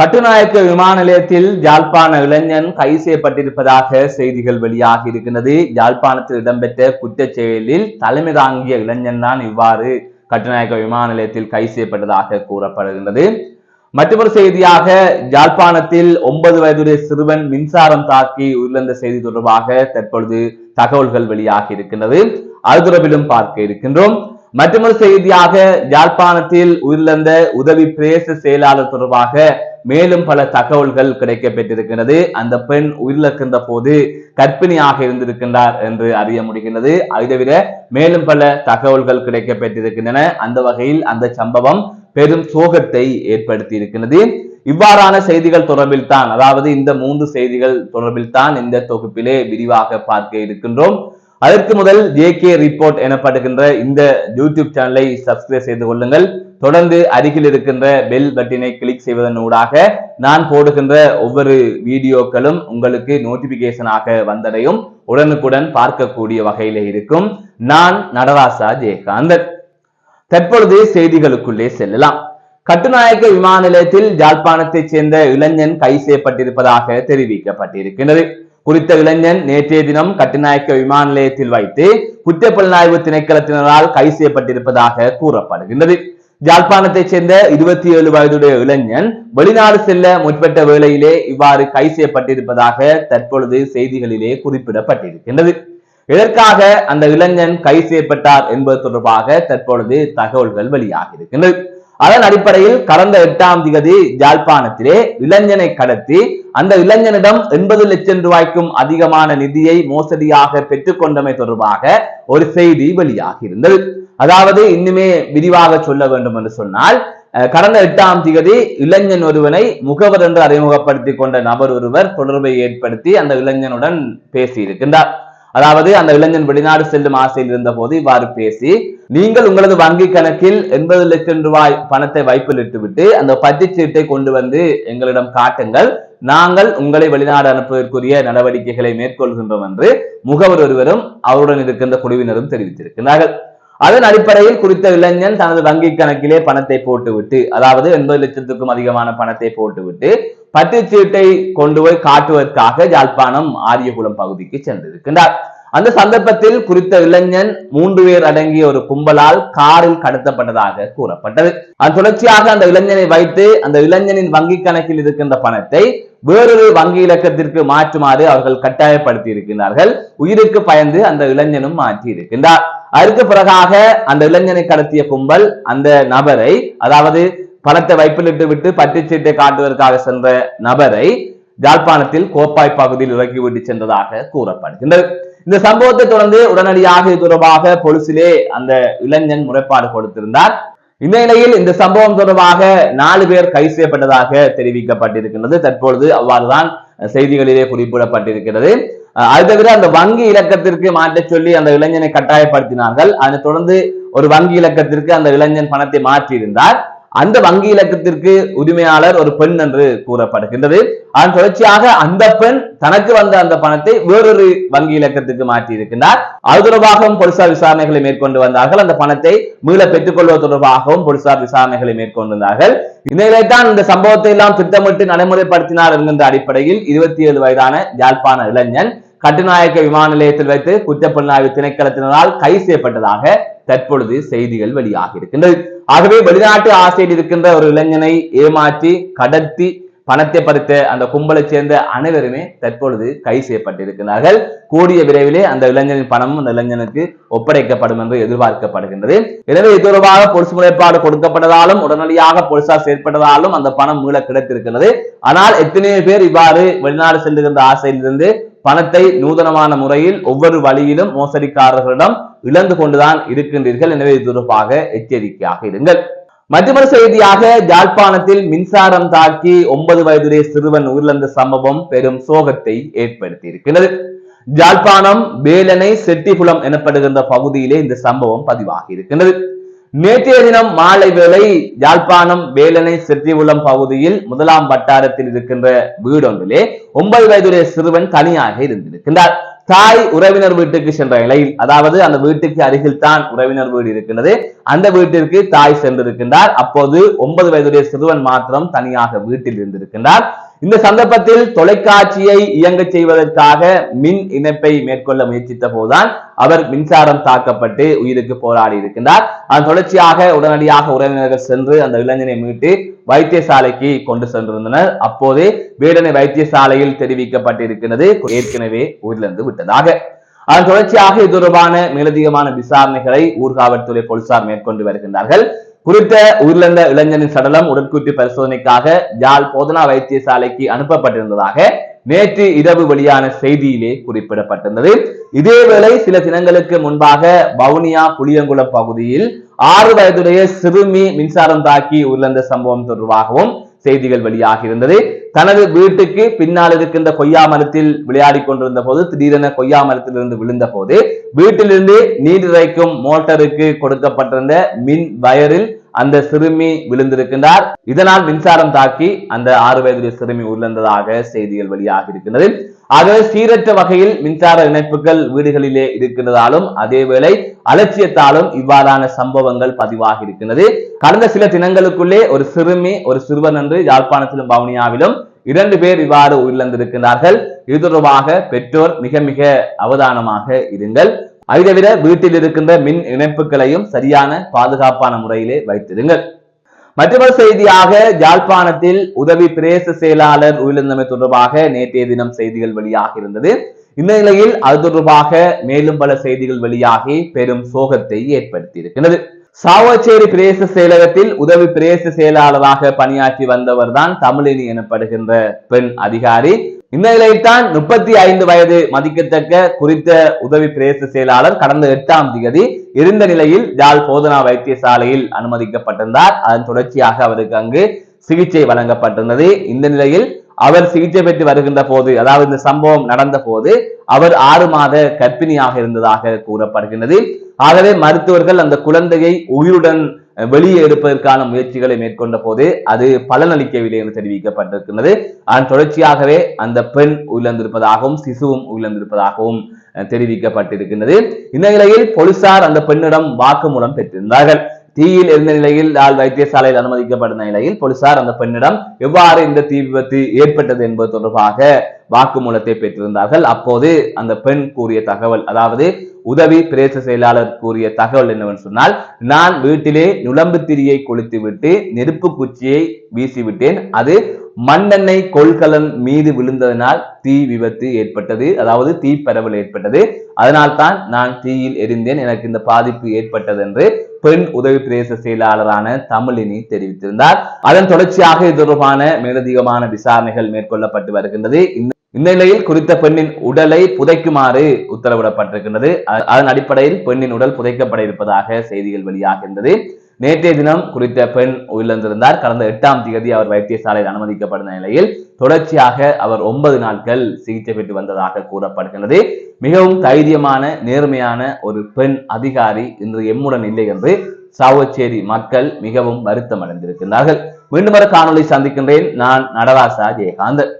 கட்டுநாயக்க விமான நிலையத்தில் யாழ்ப்பாண இளைஞன் கைது செய்யப்பட்டிருப்பதாக செய்திகள் வெளியாகி இருக்கின்றது. யாழ்ப்பாணத்தில் இடம்பெற்ற குற்றச் செயலில் தலைமை தாங்கிய இளைஞன் தான் இவ்வாறு கட்டுநாயக்க விமான நிலையத்தில் கைது செய்யப்பட்டதாக கூறப்படுகின்றது. மற்றொரு செய்தியாக யாழ்ப்பாணத்தில் ஒன்பது வயதுடைய சிறுவன் மின்சாரம் தாக்கி உயிரிழந்த செய்தி தொடர்பாக தற்பொழுது தகவல்கள் வெளியாகி இருக்கின்றது. அது தொடர்பிலும் பார்க்க இருக்கின்றோம். மற்றொரு செய்தியாக யாழ்ப்பாணத்தில் உயிரிழந்த உதவி பிரேச செயலாளர் தொடர்பாக மேலும் பல தகவல்கள் கிடைக்கப்பெற்றிருக்கிறது அந்த பெண் உயிரிழக்கின்ற போது கற்பிணியாக இருந்திருக்கின்றார் என்று அறிய முடிகின்றது. அதை தவிர மேலும் பல தகவல்கள் கிடைக்கப்பெற்றிருக்கின்றன. அந்த வகையில் அந்த சம்பவம் பெரும் சோகத்தை ஏற்படுத்தி இருக்கின்றது இவ்வாறான செய்திகள் தொடர்பில் தான் அதாவது இந்த மூன்று செய்திகள் தொடர்பில் தான் இந்த தொகுப்பிலே விரிவாக பார்க்க இருக்கின்றோம். அதற்கு முதல் ஜே கே ரிப்போர்ட் எனப்படுகின்ற இந்த யூடியூப் சேனலை சப்ஸ்கிரைப் செய்து கொள்ளுங்கள். தொடர்ந்து அருகில் இருக்கின்ற பெல் பட்டினை கிளிக் செய்வதன் ஊடாக நான் போடுகின்ற ஒவ்வொரு வீடியோக்களும் உங்களுக்கு நோட்டிபிகேஷனாக வந்தடையும். உடனுக்குடன் பார்க்கக்கூடிய வகையில இருக்கும். நான் நடராசா ஜெயகாந்தன். தற்பொழுது செய்திகளுக்குள்ளே செல்லலாம். கட்டுநாயக்க விமான நிலையத்தில் ஜாழ்ப்பாணத்தைச் சேர்ந்த இளைஞன் கை செய்யப்பட்டிருப்பதாக தெரிவிக்கப்பட்டிருக்கிறது. குறித்த இளைஞன் நேற்றைய தினம் கட்டுநாயக்க விமான நிலையத்தில் வைத்து குற்றப்புலனாய்வு திணைக்களத்தினரால் கை செய்யப்பட்டிருப்பதாக கூறப்படுகின்றது. ஜாழ்ப்பாணத்தைச் சேர்ந்த இருபத்தி ஏழு வயதுடைய இளைஞன் வெளிநாடு செல்ல முற்பட்ட வேளையிலே இவ்வாறு கை செய்யப்பட்டிருப்பதாக தற்பொழுது செய்திகளிலே குறிப்பிடப்பட்டிருக்கின்றது. இதற்காக அந்த இளைஞன் கை செய்யப்பட்டார் என்பது தொடர்பாக தற்பொழுது தகவல்கள் வெளியாகி இருக்கின்றது. அதன் அடிப்படையில் கடந்த எட்டாம் திகதி ஜாழ்ப்பாணத்திலே இளைஞனை கடத்தி அந்த இளைஞனிடம் எண்பது லட்சம் ரூபாய்க்கும் அதிகமான நிதியை மோசடியாக பெற்றுக்கொண்டமை தொடர்பாக ஒரு செய்தி வெளியாகி இருந்தது அதாவது இன்னுமே விரிவாக சொல்ல வேண்டும் என்று சொன்னால் கடந்த எட்டாம் தேதி இளைஞன் ஒருவனை முகவர் என்று அறிமுகப்படுத்திக் கொண்ட நபர் ஒருவர் தொடர்பை ஏற்படுத்தி அந்த இளைஞனுடன் பேசியிருக்கின்றார். அதாவது அந்த இளைஞன் வெளிநாடு செல்லும் ஆசையில் இருந்த போது இவ்வாறு பேசி நீங்கள் உங்களது வங்கி கணக்கில் எண்பது லட்சம் ரூபாய் பணத்தை வைப்பில் இட்டுவிட்டு அந்த பத்திச்சீட்டை கொண்டு வந்து எங்களிடம் காட்டுங்கள். நாங்கள் உங்களை வெளிநாடு அனுப்புவதற்குரிய நடவடிக்கைகளை மேற்கொள்கின்றோம் என்று முகவர் ஒருவரும் அவருடன் இருக்கின்ற குழுவினரும் தெரிவித்திருக்கிறார்கள் அதன் அடிப்படையில் குறித்த இளைஞன் தனது வங்கி கணக்கிலே பணத்தை போட்டுவிட்டு அதாவது எண்பது லட்சத்துக்கும் அதிகமான பணத்தை போட்டுவிட்டு பற்றுச்சீட்டை கொண்டு போய் காட்டுவதற்காக யாழ்ப்பாணம் ஆரியகுளம் பகுதிக்கு சென்றிருக்கின்றார். அந்த சந்தர்ப்பத்தில் குறித்த இளைஞன் மூன்று பேர் அடங்கிய ஒரு கும்பலால் காரில் கடத்தப்பட்டதாக கூறப்பட்டது. அது தொடர்ச்சியாக அந்த இளைஞனை வைத்து அந்த இளைஞனின் வங்கி கணக்கில் இருக்கின்ற பணத்தை வேறொரு வங்கி இலக்கத்திற்கு மாற்றுமாறு அவர்கள் கட்டாயப்படுத்தி இருக்கின்றார்கள். உயிருக்கு பயந்து அந்த இளைஞனும் மாற்றி இருக்கின்றார். அதற்கு பிறகாக அந்த இளைஞனை கடத்திய கும்பல் அந்த நபரை அதாவது பணத்தை வைப்பிலிட்டு விட்டு பட்டுச்சீட்டை காட்டுவதற்காக சென்ற நபரை ஜாழ்ப்பாணத்தில் கோப்பாய் பகுதியில் இறக்கிவிட்டு சென்றதாக கூறப்படுகின்றது. இந்த சம்பவத்தை தொடர்ந்து உடனடியாக இது தொடர்பாக பொலிசிலே அந்த இளைஞன் முறைப்பாடு கொடுத்திருந்தார். இந்த நிலையில் இந்த சம்பவம் தொடர்பாக நாலு பேர் கைது செய்யப்பட்டதாக தெரிவிக்கப்பட்டிருக்கின்றது. தற்பொழுது அவ்வாறுதான் செய்திகளிலே குறிப்பிடப்பட்டிருக்கிறது. அது தவிர அந்த வங்கி இலக்கத்திற்கு மாற்ற சொல்லி அந்த இளைஞனை கட்டாயப்படுத்தினார்கள். அதை தொடர்ந்து ஒரு வங்கி இலக்கத்திற்கு அந்த இளைஞன் பணத்தை மாற்றியிருந்தார். அந்த வங்கி இலக்கத்திற்கு உரிமையாளர் ஒரு பெண் என்று கூறப்படுகின்றது. அதன் தொடர்ச்சியாக அந்த பெண் தனக்கு வந்த அந்த பணத்தை வேறொரு வங்கி இலக்கத்துக்கு மாற்றி இருக்கின்றார் அது தொடர்பாகவும் போலீசார் விசாரணைகளை மேற்கொண்டு வந்தார்கள். அந்த பணத்தை மீள பெற்றுக் கொள்வது தொடர்பாகவும் போலீசார் விசாரணைகளை மேற்கொண்டிருந்தார்கள் இந்நிலையில்தான் இந்த சம்பவத்தை எல்லாம் திட்டமிட்டு நடைமுறைப்படுத்தினார் என்கின்ற அடிப்படையில் இருபத்தி ஏழு வயதான யாழ்ப்பாண இளைஞன் கட்டுநாயக்க விமான நிலையத்தில் வைத்து குற்றப்புலனாய்வு திணைக்களத்தினரால் கைது செய்யப்பட்டதாக தற்பொழுது செய்திகள் வெளியாகி இருக்கின்றது. ஆகவே வெளிநாட்டு ஆசையில் இருக்கின்ற ஒரு இளைஞனை ஏமாற்றி கடத்தி பணத்தை பறித்த அந்த கும்பலை சேர்ந்த அனைவருமே தற்பொழுது கைது செய்யப்பட்டிருக்கிறார்கள். கூடிய விரைவிலே அந்த இளைஞனின் பணமும் அந்த இளைஞனுக்கு ஒப்படைக்கப்படும் என்று எதிர்பார்க்கப்படுகின்றது. எனவே இது தொடர்பாக பொலிஸ் முறைப்பாடு கொடுக்கப்பட்டதாலும் உடனடியாக போலீசார் செயற்பட்டதாலும் அந்த பணம் மீள கிடைத்திருக்கிறது. ஆனால் எத்தனையோ பேர் இவ்வாறு வெளிநாடு செல்லுகின்ற ஆசையிலிருந்து பணத்தை நூதனமான முறையில் ஒவ்வொரு வழியிலும் மோசடிக்காரர்களிடம் இழந்து கொண்டுதான் இருக்கின்றீர்கள். எனவே இது தொடர்பாக எச்சரிக்கையாக இருங்கள். மற்றொரு செய்தியாக ஜாழ்ப்பாணத்தில் மின்சாரம் தாக்கி ஒன்பது வயதுடைய சிறுவன் உயிரிழந்த சம்பவம் பெரும் சோகத்தை ஏற்படுத்தி இருக்கிறது ஜாழ்ப்பாணம் வேலனை செட்டிகுளம் எனப்படுகின்ற பகுதியிலே இந்த சம்பவம் பதிவாகி இருக்கின்றது நேற்றைய தினம் மாலை வேளை யாழ்ப்பாணம் வேலனை செட்டிகுளம் பகுதியில் முதலாம் வட்டாரத்தில் இருக்கின்ற வீடொன்றிலே ஒன்பது வயதுடைய சிறுவன் தனியாக இருந்திருக்கின்றார். தாய் உறவினர் வீட்டுக்கு சென்ற நிலையில் அதாவது அந்த வீட்டுக்கு அருகில் தான் உறவினர் வீடு இருக்கின்றது. அந்த வீட்டிற்கு தாய் சென்றிருக்கின்றார். அப்போது ஒன்பது வயதுடைய சிறுவன் மாத்திரம் தனியாக வீட்டில் இருந்திருக்கின்றார். இந்த சந்தர்ப்பத்தில் தொலைக்காட்சியை இயங்க செய்வதற்காக மின் இணைப்பை மேற்கொள்ள முயற்சித்த போதுதான் அவர் மின்சாரம் தாக்கப்பட்டு உயிருக்கு போராடி இருக்கின்றார். அதன் தொடர்ச்சியாக உடனடியாக உறவினர்கள் சென்று அந்த இளைஞனை மீட்டு வைத்தியசாலைக்கு கொண்டு சென்றிருந்தனர். அப்போதே வேடனை வைத்தியசாலையில் தெரிவிக்கப்பட்டிருக்கிறது. ஏற்கனவே உயிரிழந்து விட்டதாக. அதன் தொடர்ச்சியாக இது தொடர்பான மேலதிகமான விசாரணைகளை ஊர்காவல்துறை போலீசார் மேற்கொண்டு வருகின்றார்கள். குறித்த உயிரிழந்த இளைஞனின் சடலம் உடற்கூற்று பரிசோதனைக்காக யாழ் போதனா வைத்தியசாலைக்கு அனுப்பப்பட்டிருந்ததாக நேற்று இரவு வெளியான செய்தியிலே குறிப்பிடப்பட்டிருந்தது. இதேவேளை சில தினங்களுக்கு முன்பாக வவுனியா புளியங்குளம் பகுதியில் ஆறு வயதுடைய சிறுமி மின்சாரம் தாக்கி உயிரிழந்த சம்பவம் தொடர்பாகவும் செய்திகள் வெளியாக இருந்தது. தனது வீட்டுக்கு பின்னால் இருக்கின்ற கொய்யா மரத்தில் விளையாடி கொண்டிருந்த போது திடீரென கொய்யா மரத்திலிருந்து விழுந்த போது வீட்டிலிருந்து நீர் இறைக்கும் மோட்டருக்கு கொடுக்கப்பட்டிருந்த மின் வயரில் அந்த சிறுமி விழுந்திருக்கின்றார். இதனால் மின்சாரம் தாக்கி அந்த ஆறு வயதுடைய சிறுமி உயிரிழந்ததாக செய்திகள் வெளியாக இருக்கின்றது. ஆகவே சீரற்ற வகையில் மின்சார இணைப்புகள் வீடுகளிலே இருக்கின்றதாலும் அதேவேளை அலட்சியத்தாலும் இவ்வாறான சம்பவங்கள் பதிவாகி இருக்கின்றது. கடந்த சில தினங்களுக்குள்ளே ஒரு சிறுமி ஒரு சிறுவன் என்று யாழ்ப்பாணத்திலும் பவுனியாவிலும் இரண்டு பேர் இவ்வாறு உயிரிழந்திருக்கிறார்கள் இது தொடர்பாக பெற்றோர் மிக மிக அவதானமாக இருங்கள். அதை தவிர வீட்டில் இருக்கின்ற மின் இணைப்புகளையும் சரியான பாதுகாப்பான முறையிலே வைத்திருங்கள். மற்றொரு செய்தியாக யாழ்ப்பாணத்தில் உதவி பிரேச செயலாளர் உயிரிழந்தமை தொடர்பாக நேற்றைய தினம் செய்திகள் வெளியாக இருந்தது. இந்த நிலையில் அது தொடர்பாக மேலும் பல செய்திகள் வெளியாகி பெரும் சோகத்தை ஏற்படுத்தியிருக்கிறது. சாவச்சேரி பிரேச செயலகத்தில் உதவி பிரேச செயலாளராக பணியாற்றி வந்தவர் தான் தமிழினி எனப்படுகின்ற பெண் அதிகாரி. இந்த நிலையில்தான் முப்பத்தி ஐந்து வயது மதிக்கத்தக்க குறித்த உதவி பிரேச செயலாளர் கடந்த எட்டாம் தேதி இருந்த நிலையில் ஜால் போதனா வைத்தியசாலையில் அனுமதிக்கப்பட்டிருந்தார். அதன் தொடர்ச்சியாக அவருக்கு அங்கு சிகிச்சை வழங்கப்பட்டிருந்தது. இந்த நிலையில் அவர் சிகிச்சை பெற்று வருகின்ற போது அதாவது இந்த சம்பவம் நடந்த போது அவர் ஆறு மாத கர்ப்பிணியாக இருந்ததாக கூறப்படுகின்றது. ஆகவே மருத்துவர்கள் அந்த குழந்தையை உயிருடன் வெளியே எடுப்பதற்கான முயற்சிகளை மேற்கொண்ட போது அது பலனளிக்கவில்லை என்று தெரிவிக்கப்பட்டிருக்கிறது அதன் தொடர்ச்சியாகவே அந்த பெண் உயிரிழந்திருப்பதாகவும் சிசுவும் உயிரிழந்திருப்பதாகவும் தெரிவிக்கப்பட்டிருக்கின்றது. இந்த நிலையில் போலீசார் அந்த பெண்ணிடம் வாக்குமூலம் பெற்றிருந்தார்கள். தீயில் இருந்த நிலையில் ஆள் வைத்தியசாலையில் அனுமதிக்கப்பட்ட நிலையில் போலீசார் அந்த பெண்ணிடம் எவ்வாறு இந்த தீ விபத்து ஏற்பட்டது என்பது தொடர்பாக வாக்குமூலத்தை பெற்றிருந்தார்கள். அப்போது அந்த பெண் கூறிய தகவல் அதாவது உதவி பிரேச செயலாளர் கூறிய தகவல் என்னவென்று சொன்னால் நான் வீட்டிலே நுழம்பு திரியை கொளுத்து விட்டு நெருப்பு குச்சியை வீசிவிட்டேன். அது மண்ணெண்ணெய் கொள்கலன் மீது விழுந்ததனால் தீ விபத்து ஏற்பட்டது. அதாவது தீ பரவல் ஏற்பட்டது. அதனால் தான் நான் தீயில் எரிந்தேன். எனக்கு இந்த பாதிப்பு ஏற்பட்டது என்று பெண் உதவி பிரதேச செயலாளரான தமிழினி தெரிவித்திருந்தார். அதன் தொடர்ச்சியாக இது தொடர்பான மேலதிகமான விசாரணைகள் மேற்கொள்ளப்பட்டு வருகின்றது. இந்த நிலையில் குறித்த பெண்ணின் உடலை புதைக்குமாறு உத்தரவிடப்பட்டிருக்கின்றது. அதன் அடிப்படையில் பெண்ணின் உடல் புதைக்கப்பட இருப்பதாக செய்திகள் வெளியாகின்றது. நேற்றைய தினம் குறித்த பெண் உயிரிழந்திருந்தார். கடந்த எட்டாம் தேதி அவர் வைத்தியசாலையில் அனுமதிக்கப்பட்ட நிலையில் தொடர்ச்சியாக அவர் ஒன்பது நாட்கள் சிகிச்சை பெற்று வந்ததாக கூறப்படுகின்றது. மிகவும் தைரியமான நேர்மையான ஒரு பெண் அதிகாரி இன்று எம்முடன் இல்லை என்று சாவச்சேரி மக்கள் மிகவும் வருத்தம் அடைந்திருக்கிறார்கள் மீண்டும் வர காணொலி சந்திக்கின்றேன். நான் நடராசா ஜெயகாந்தன்.